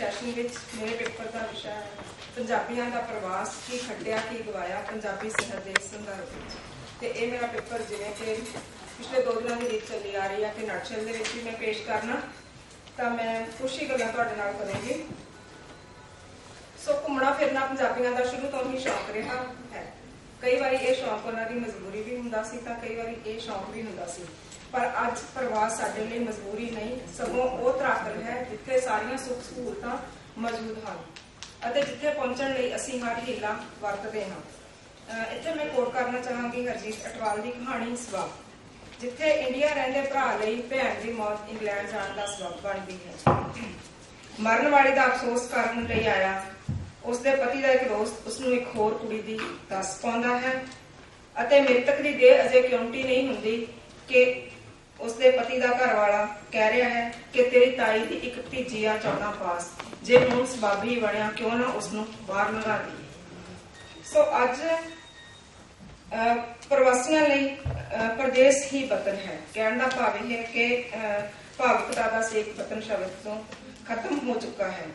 Session ਵਿੱਚ ਮੇਰੇ paper ਦਾ ਵਿਸ਼ਾ ਹੈ। ਪੰਜਾਬੀਆਂ ਦਾ ਪ੍ਰਵਾਸ ਕੀ ਖੱਟਿਆ, ਕੀ ਗਵਾਇਆ ਪੰਜਾਬੀ ਸਿਹਤ ਦੇ ਸੰਦਰਭ ਵਿੱਚ। ਤੇ ਇਹ ਮੇਰਾ ਪੇਪਰ ਜਿਵੇਂ ਕਿ ਪਿਛਲੇ ਦੋ ਦਿਨਾਂ ਦੀ ਰੀਤ ਚੱਲੀ ਆ ਰਹੀ ਹੈ ਕਿ ਨਟਸ਼ਲ ਦੇ ਵਿੱਚ ਵੀ ਮੈਂ ਪੇਸ਼ ਕਰਨਾ, ਤਾਂ ਮੈਂ ਕੁਛ ਹੀ ਗੱਲਾਂ ਤੁਹਾਡੇ ਨਾਲ ਕਰਾਂਗੀ। ਸੋ ਘੁੰਮਣਾ ਫਿਰਨਾ ਪੰਜਾਬੀਆਂ ਦਾ ਸ਼ੁਰੂ ਤੋਂ ਹੀ ਸ਼ੌਕ ਰਿਹਾ ਹੈ। ਕਈ ਵਾਰੀ ਇਹ ਸ਼ੌਕ ਉਹਨਾਂ ਦੀ ਮਜਬੂਰੀ ਵੀ ਹੁੰਦਾ ਸੀ, ਤਾਂ ਕਈ ਵਾਰੀ ਇਹ ਸ਼ੌਕ ਵੀ ਹੁੰਦਾ ਸੀ। ਪਰ ਅੱਜ ਪ੍ਰਵਾਸ ਸਾਡੇ ਲਈ ਮਜਬੂਰੀ ਨਹੀਂ, ਸਗੋਂ ਉਹ ਤਰਾਕਲ ਹੈ ਜਿੱਥੇ ਸਾਰੀਆਂ ਸੁੱਖ ਸਹੂਲਤਾਂ ਮੌਜੂਦ ਹਨ ਅਤੇ ਜਿੱਥੇ ਪਹੁੰਚਣ ਲਈ ਅਸੀਂ ਹਰ ਹੀਲਾ ਵਰਤਦੇ ਹਾਂ। ਇੱਥੇ ਮੈਂ ਕੋਟ ਕਰਨਾ ਚਾਹਾਂਗੀ ਹਰਜੀਤ ਅਟਵਾਲ ਦੀ ਕਹਾਣੀ ਸਬਬ ਜਿੱਥੇ ਇੰਡੀਆ ਰਹਿੰਦੇ ਭਰਾ ਲਈ ਭੈਣ ਦੀ ਮੌਤ ਇੰਗਲੈਂਡ ਜਾਣ ਦਾ ਸਬਬ ਬਣਦੀ ਹੈ। ਮਰਨ ਵਾਲੇ ਦਾ ਅਫਸੋਸ ਕਰਨ ਲਈ ਆਇਆ ਉਸ ਦੇ ਪਤੀ ਦਾ ਇੱਕ ਦੋਸਤ ਉਸ ਨੂੰ ਇੱਕ ਹੋਰ ਕੁੜੀ ਦੀ ਦੱਸ ਪਾਉਂਦਾ ਹੈ ਅਤੇ ਮ੍ਰਿਤਕ ਦੀ ਦੇਹ ਅਜੇ ਕਿਉਂਟੀ ਨਹੀਂ ਹੁੰਦੀ ਕਿ ਉਸ ਪਤੀ ਦਾ ਘਰ ਵਾਲਾ ਕਹਿ ਰਿਹਾ ਹੈ ਕਿ ਤੇਰੀ ਤਾਈ ਦੀ ਇੱਕ ਭਤੀਜੀ ਆ ਚੌਣਾ ਪਾਸ। ਜੇ ਹੁਣ ਸਬਾਬੀ ਬਣਿਆ, ਕਿਉਂ ਨਾ ਉਸ ਨੂੰ ਬਾਹਰ ਲਗਾ ਦੀ ਸੋ ਅੱਜ ਪ੍ਰਵਾਸੀਆਂ ਲਈ ਪ੍ਰਦੇਸ਼ ਹੀ ਵਤਨ ਹੈ। ਕਹਿਣ ਦਾ ਭਾਵ ਇਹ ਹੈ ਕਿ, ਅਹ ਭਾਵੁਕਤਾ ਦਾ ਸੇਕ ਵਤਨ ਸ਼ਬਦ ਤੋਂ ਖਤਮ ਹੋ ਚੁੱਕਾ ਹੈ।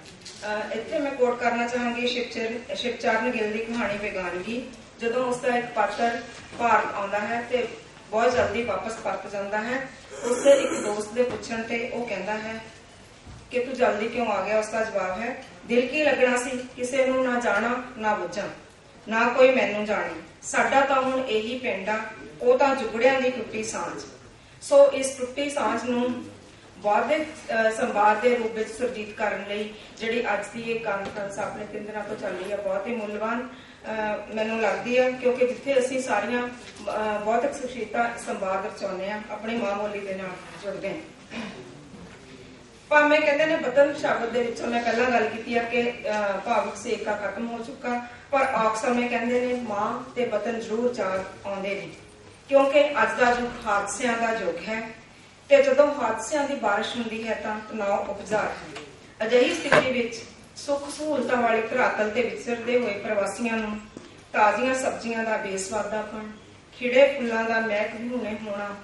ਅਹ, ਇੱਥੇ ਮੈਂ ਕੋਟ ਕਰਨਾ ਚਾਹਾਂਗੀ ਸ਼ਿਵਚਰ ਸ਼ਿਵਚਰਨ ਗਿੱਲ ਦੀ ਕਹਾਣੀ ਬੇਗਾਨਗੀ, ਜਦੋਂ ਉਸ ਦਾ ਇੱਕ ਪਾਤਰ ਭਾਰਤ ਆਉਂਦਾ ਹੈ ਤੇ ਬਹੁਤ ਜਲਦੀ ਵਾਪਸ ਪਰਤ ਜਾਂਦਾ ਹੈ। ਉਸ ਇੱਕ ਦੋਸਤ ਦੇ ਪੁੱਛਣ ਤੇ ਉਹ ਕਹਿੰਦਾ ਹੈ ਕਿ ਤੂੰ ਜਲਦੀ ਕਿਉਂ ਆ ਗਿਆ? ਉਸ ਦਾ ਜਵਾਬ ਹੈ, ਦਿਲ ਕੀ ਲੱਗਣਾ ਸੀ? ਕਿਸੇ ਨੂੰ ਨਾ ਜਾਣਾ, ਨਾ ਬੁੱਝਾਂ ਨਾ ਕੋਈ ਮੈਨੂੰ ਜਾਣੇ। ਸਾਡਾ ਤਾਂ ਹੁਣ ਇਹੀ ਪਿੰਡ ਆ, ਉਹ ਤਾਂ ਜੁਗੜਿਆਂ ਦੀ ਟੁੱਟੀ ਸਾਂਝ। ਸੋ ਇਸ ਟੁੱਟੀ ਸਾਂਝ ਨੂੰ ਵਾਅਦੇ ਸੰਵਾਦ ਦੇ ਰੂਪ ਵਿੱਚ ਸੁਰਜੀਤ ਕਰਨ ਲਈ ਜਿਹੜੀ ਅੱਜ ਦੀ ਇਹ ਕਾਨਫਰੰਸ ਆਪਣੇ ਤਿੰਨ ਤੋਂ ਚੱਲ ਰਹੀ ਹੈ ਬਹੁਤ ਹੀ ਮੁੱਲਵਾਨ ਮੈਨੂੰ ਲੱਗਦੀ ਹੈ ਕਿਉਂਕਿ ਜਿੱਥੇ ਅਸੀਂ ਸਾਰੀਆਂ ਅਹ, ਬਹੁਤ ਸੰਵਾਦ ਰਚਾਉਂਦੇ ਆ ਆਪਣੀ ਮਾਂ ਬੋਲੀ ਦੇ ਨਾਲ ਜੁੜਦੇ ਹਾਂ। ਭਾਵੇਂ ਕਹਿੰਦੇ ਨੇ ਬਦਲ ਸ਼ਬਦ ਦੇ ਵਿੱਚੋਂ ਮੈਂ ਪਹਿਲਾਂ ਗੱਲ ਕੀਤੀ ਆ ਕਿ ਅਹ, ਭਾਵੁਕ ਸੇਕਾ ਖਤਮ ਹੋ ਚੁੱਕਾ ਪਰ ਆਖ ਸਮੇਂ ਕਹਿੰਦੇ ਨੇ ਮਾਂ ਤੇ ਵਤਨ ਜ਼ਰੂਰ ਯਾਦ ਆਉਂਦੇ ਨੇ ਕਿਉਂਕਿ ਅੱਜ ਦਾ ਯੁੱਗ ਹਾਦਸਿਆਂ ਦਾ ਯੁੱਗ ਹੈ ਤੇ ਜਦੋਂ ਹਾਦਸਿਆਂ ਦੀ ਬਾਰਿਸ਼ ਹੁੰਦੀ ਹੈ ਤਾਂ ਤਣਾਅ ਉਪਜਾ ਹੈ। ਅਜਿਹੀ ਸਥਿਤੀ ਵਿੱਚ ਸੁੱਖ ਸਹੂਲਤਾਂ ਵਾਲੇ ਧਰਾਤਲ ਤੇ ਵਿਚਰਦੇ ਹੋਏ ਪ੍ਰਵਾਸੀਆਂ ਨੂੰ ਤਾਜ਼ੀਆਂ ਸਬਜ਼ੀਆਂ ਦਾ ਬੇਸਵਾਦਾਪਣ ਖਿੜੇ ਫੁੱਲਾਂ ਦਾ ਮਹਿਕ ਵਿਹੂਣੇ ਹੋਣਾ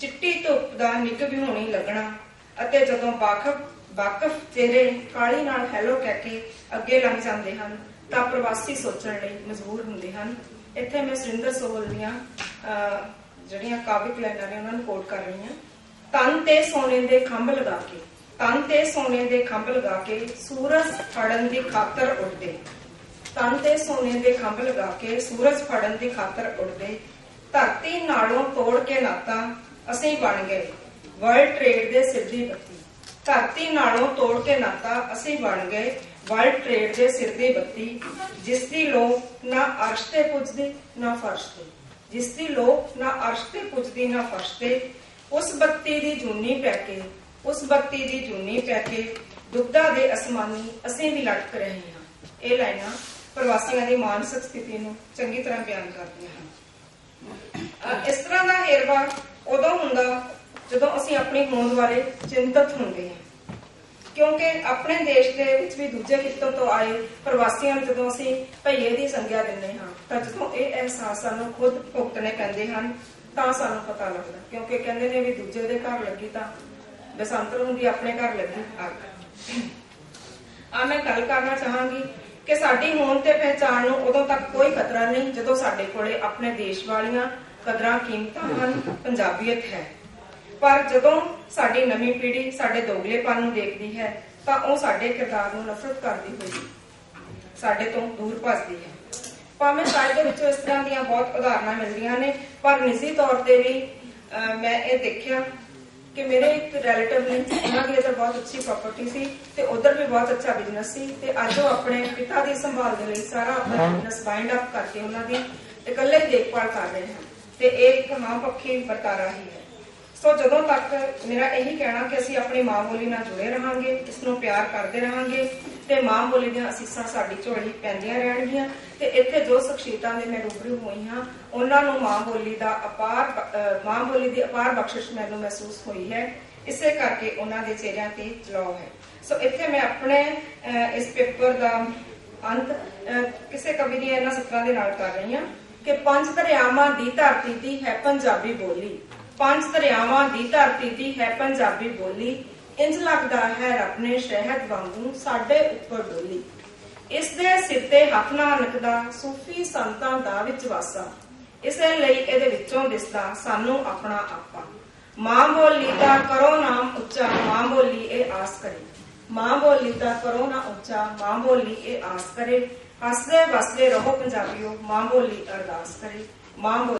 ਚਿੱਟੀ ਧੁੱਪ ਦਾ ਨਿੱਘ ਵਿਹੂਣੀ ਲੱਗਣਾ ਅਤੇ ਜਦੋਂ ਵਾਕਫ ਵਾਕਫ ਚਿਹਰੇ ਕਾਲੀ ਨਾਲ ਹੈਲੋ ਕਹਿ ਕੇ ਅੱਗੇ ਲੰਘ ਜਾਂਦੇ ਹਨ ਤਾਂ ਪ੍ਰਵਾਸੀ ਸੋਚਣ ਲਈ ਮਜਬੂਰ ਹੁੰਦੇ ਹਨ। ਇੱਥੇ ਮੈਂ ਸੁਰਿੰਦਰ ਸੋਹਲ ਦੀਆਂ ਅਹ, ਜਿਹੜੀਆਂ ਕਾਵਿਕ ਲਾਈਨਾਂ ਨੇ ਉਹਨਾਂ ਨੂੰ ਕੋਟ ਕਰ ਰਹੀ ਹਾਂ। ਤਨ ਤੇ ਸੋਨੇ ਦੇ ਖੰਭ ਲਗਾ ਕੇ, ਤਨ ਤੇ ਸੋਨੇ ਦੇ ਖੰਭ ਲਗਾ ਕੇ ਸੂਰਜ ਫੜਨ ਦੀ ਖਾਤਰ ਉੱਡਦੇ ਤਨ ਤੇ ਸੋਨੇ ਦੇ ਖੰਭ ਲਗਾ ਕੇ ਸੂਰਜ ਫੜਨ ਦੀ ਖਾਤਰ ਉੱਡਦੇ ਧਰਤੀ ਨਾਲੋਂ ਤੋੜ ਕੇ ਨਾਤਾ ਅਸੀਂ ਬਣ ਗਏ। ਵਰਲਡ ਟ੍ਰੇਡ ਦੇ ਸਿਰ ਦੀ ਬੱਤੀ। ਧਰਤੀ ਨਾਲੋਂ ਤੋੜ ਕੇ ਨਾਤਾ ਅਸੀਂ ਬਣ ਗਏ। ਵਰਲਡ ਟ੍ਰੇਡ ਦੇ ਸਿਰ ਦੀ ਬੱਤੀ। ਜਿਸ ਦੀ ਲੋ ਨਾ ਅਰਸ਼ ਤੇ ਪੁੱਜਦੀ, ਨਾ ਫਰਸ਼ ਤੇ। ਜਿਸ ਦੀ ਲੋ ਨਾ ਅਰਸ਼ ਤੇ ਪੁੱਜਦੀ, ਨਾ ਫਰਸ਼ ਤੇ ਉਸ ਬੱਤੀ ਦੀ ਜੂਨੀ ਪੈ ਕੇ ਉਸ ਬੱਤੀ ਦੀ ਜੂਨੀ ਪੈ ਕੇ ਦੁੱਧਾ ਦੇ ਅਸਮਾਨੀ ਅਸੀਂ ਵੀ ਲਟਕ ਰਹੇ ਹਾਂ। ਇਹ ਲਾਈਨਾਂ ਪ੍ਰਵਾਸੀਆਂ ਦੀ ਮਾਨਸਿਕ ਸਥਿਤੀ ਨੂੰ ਚੰਗੀ ਤਰ੍ਹਾਂ ਬਿਆਨ ਕਰਦੀਆਂ ਹਨ। ਇਸ ਤਰ੍ਹਾਂ ਦਾ ਹੇਰਵਾ ਉਦੋਂ ਹੁੰਦਾ ਜਦੋਂ ਅਸੀਂ ਆਪਣੀ ਹੋਂਦ ਬਾਰੇ ਚਿੰਤਤ ਹੁੰਦੇ ਹਾਂ। ਕਿਉਂਕਿ ਆਪਣੇ ਦੇਸ਼ ਦੇ ਵਿੱਚ ਵੀ ਦੂਜੇ ਖਿੱਤੋਂ ਤੋਂ ਆਏ ਪ੍ਰਵਾਸੀਆਂ ਨੂੰ ਜਦੋਂ ਅਸੀਂ ਭਈਏ ਦੀ ਸੰਗਿਆ ਦਿੰਦੇ ਹਾਂ ਤਾਂ ਜਦੋਂ ਇਹ ਅਹਿਸਾਸ ਸਾਨੂੰ ਖੁਦ ਭੁਗਤਣੇ ਪੈਂਦੇ ਹਨ ਤਾਂ ਸਾਨੂੰ ਪਤਾ ਲੱਗਦਾ, ਕਿਉਂਕਿ ਕਹਿੰਦੇ ਨੇ ਵੀ ਦੂਜੇ ਦੇ ਘਰ ਲੱਗੀ ਤਾਂ ਬਸੰਤਰ ਹੁੰਦੀ ਆਪਣੇ ਘਰ ਲੱਗੀ ਅੱਗ। ਆ ਮੈਂ ਗੱਲ ਕਰਨਾ ਚਾਹਾਂਗੀ ਕਿ ਸਾਡੀ ਹੋਂਦ ਤੇ ਪਹਿਚਾਣ ਨੂੰ ਉਦੋਂ ਤੱਕ ਕੋਈ ਖਤਰਾ ਨਹੀਂ ਜਦੋਂ ਸਾਡੇ ਕੋਲੇ ਆਪਣੇ ਦੇਸ਼ ਵਾਲੀਆਂ ਕਦਰਾਂ ਕੀਮਤਾਂ ਹਨ, ਪੰਜਾਬੀਅਤ ਹੈ। ਪਰ ਜਦੋਂ ਸਾਡੀ ਨਵੀਂ ਪੀੜ੍ਹੀ ਸਾਡੇ ਦੋਗਲੇਪਨ ਨੂੰ ਦੇਖਦੀ ਹੈ, ਤਾਂ ਉਹ ਸਾਡੇ ਕਿਰਦਾਰ ਨੂੰ ਨਫ਼ਰਤ ਕਰਦੀ ਹੋਈ, ਸਾਡੇ ਤੋਂ ਦੂਰ ਭੱਜਦੀ ਹੈ। ਭਾਵੇਂ ਸਾਹਿਤ ਦੇ ਵਿੱਚੋਂ ਇਸ ਤਰ੍ਹਾਂ ਦੀਆਂ ਬਹੁਤ ਉਦਾਹਰਨਾਂ ਮਿਲਦੀਆਂ ਨੇ ਪਰ ਨਿੱਜੀ ਤੌਰ ਤੇ ਵੀ ਮੈਂ ਇਹ ਦੇਖਿਆ ਕਿ ਮੇਰੇ ਇੱਕ ਰਿਲੇਟਿਵ ਨੇ ਉਹਨਾਂ ਦੀ ਇੱਧਰ ਬਹੁਤ ਅੱਛੀ ਪ੍ਰਾਪਰਟੀ ਸੀ ਤੇ ਉਧਰ ਵੀ ਬਹੁਤ ਅੱਛਾ ਬਿਜ਼ਨਸ ਸੀ ਤੇ ਅੱਜ ਉਹ ਆਪਣੇ ਪਿਤਾ ਦੀ ਸੰਭਾਲ ਦੇ ਲਈ ਸਾਰਾ ਆਪਣਾ ਬਿਜ਼ਨਸ ਬਾਈਂਡ ਅਪ ਕਰਕੇ ਉਹਨਾਂ ਦੀ ਇਕੱਲੇ ਦੇਖਭਾਲ ਕਰ ਰਹੇ ਹਨ ਤੇ ਇਹ ਇੱਕ ਮਾਂ ਪੱਖੀ ਵਰਤਾਰਾ ਹੀ ਹੈ। ਸੋ ਜਦੋਂ ਤੱਕ ਮੇਰਾ ਇਹੀ ਕਹਿਣਾ ਕਿ ਅਸੀਂ ਆਪਣੀ ਮਾਂ ਬੋਲੀ ਨਾਲ ਜੁੜੇ ਰਹਾਂਗੇ ਇਸ ਨੂੰ ਪਿਆਰ ਕਰਦੇ ਰਹਾਂਗੇ ਤੇ ਮਾਂ ਬੋਲੀ ਦੀਆਂ ਅਸੀਸਾਂ ਸਾਡੀ ਝੋਲੀ ਪੈਂਦੀਆਂ ਰਹਿਣਗੀਆਂ ਤੇ ਇੱਥੇ ਜੋ ਸ਼ਖਸੀਅਤਾਂ ਦੇ ਮੈਂ ਰੂਬਰੂ ਹੋਈ ਹਾਂ, ਉਹਨਾਂ ਨੂੰ ਮਾਂ ਬੋਲੀ ਦਾ ਅਪਾਰ ਮਾਂ ਬੋਲੀ ਦੀ ਅਪਾਰ ਬਖਸ਼ਿਸ਼ ਮੈਨੂੰ ਮਹਿਸੂਸ ਹੋਈ ਹੈ। ਇਸੇ ਕਰਕੇ ਉਹਨਾਂ ਦੇ ਚਿਹਰਿਆਂ ਤੇ ਜਲਾਉ ਹੈ। ਸੋ ਇੱਥੇ ਮੈਂ ਆਪਣੇ ਇਸ ਪੇਪਰ ਦਾ ਅੰਤ ਕਿਸੇ ਕਵੀ ਦੀਆਂ ਇਹਨਾਂ ਸਤਰਾਂ ਦੇ ਨਾਲ ਕਰ ਰਹੀ ਹਾਂ ਕਿ ਪੰਜ ਦਰਿਆਵਾਂ ਦੀ ਧਰਤੀ ਦੀ ਹੈ ਪੰਜਾਬੀ ਬੋਲੀ। ਪੰਜ ਦਰਿਆਵਾਂ ਦੀ ਧਰਤੀ ਦੀ ਹੈ ਪੰਜਾਬੀ ਬੋਲੀ। ਇੰਜ ਲੱਗਦਾ ਹੈ ਰੱਬ ਸ਼ਹਿਦ ਵਾਂਗੂ ਸਾਡੇ ਉੱਪਰ ਡੋਲੀ। ਇਸ ਦੇ ਸਿਰ ਤੇ ਹੱਥ ਨਾਲ ਨਕਦਾ ਸੂਫੀ ਸੰਤਾਂ ਦਾ ਵਿੱਚ ਵਾਸਾ ਇਸੇ ਲਈ ਇਹਦੇ ਵਿੱਚੋਂ ਦਿਸਦਾ ਸਾਨੂੰ ਆਪਣਾ ਆਪਾ। ਮਾਂ ਬੋਲੀ ਦਾ ਕਰੋ ਨਾਮ ਉੱਚਾ, ਮਾਂ ਬੋਲੀ ਇਹ ਆਸ ਕਰੇ। ਮਾਂ ਬੋਲੀ ਦਾ ਕਰੋ ਨਾ ਉੱਚਾ, ਮਾਂ ਬੋਲੀ ਇਹ ਆਸ ਕਰੇ। ਹੱਸਦੇ ਵਸਦੇ ਰਹੋ ਪੰਜਾਬੀਓ, ਮਾਂ ਬੋਲੀ ਅਰਦਾਸ ਕਰੇ। ਮਾਂ ਬੋਲੀ